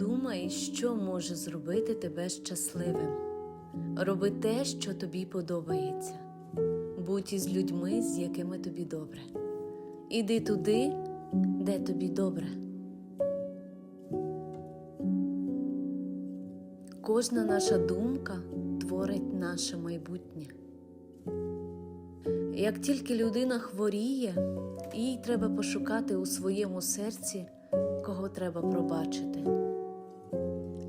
Думай, що може зробити тебе щасливим. Роби те, що тобі подобається. Будь із людьми, з якими тобі добре. Іди туди, де тобі добре. Кожна наша думка творить наше майбутнє. Як тільки людина хворіє, їй треба пошукати у своєму серці, кого треба пробачити.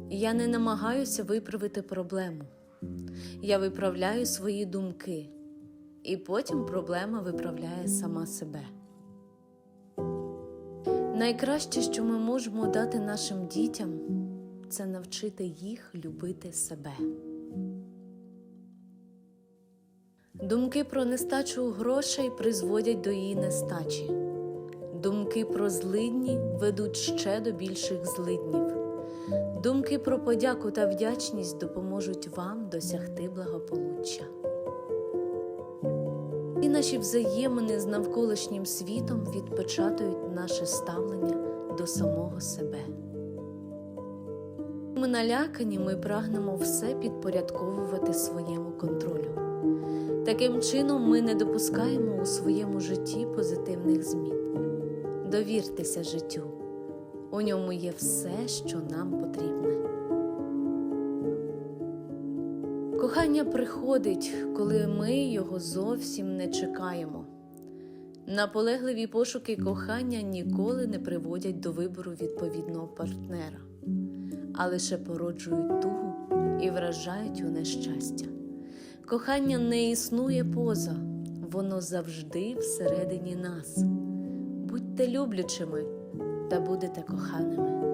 Я не намагаюся виправити проблему. Я виправляю свої думки, і потім проблема виправляє сама себе. Найкраще, що ми можемо дати нашим дітям, це навчити їх любити себе. Думки про нестачу грошей призводять до її нестачі. Думки про злидні ведуть ще до більших злиднів. Думки про подяку та вдячність допоможуть вам досягти благополуччя. І наші взаємини з навколишнім світом відпечатують наше ставлення до самого себе. Ми налякані, ми прагнемо все підпорядковувати своєму контролю. Таким чином, ми не допускаємо у своєму житті позитивних змін. Довіртеся життю. У ньому є все, що нам потрібне. Кохання приходить, коли ми його зовсім не чекаємо. Наполегливі пошуки кохання ніколи не приводять до вибору відповідного партнера, а лише породжують тугу і вражають у нещастя. Кохання не існує поза, воно завжди всередині нас. Будьте люблячими та будете коханими.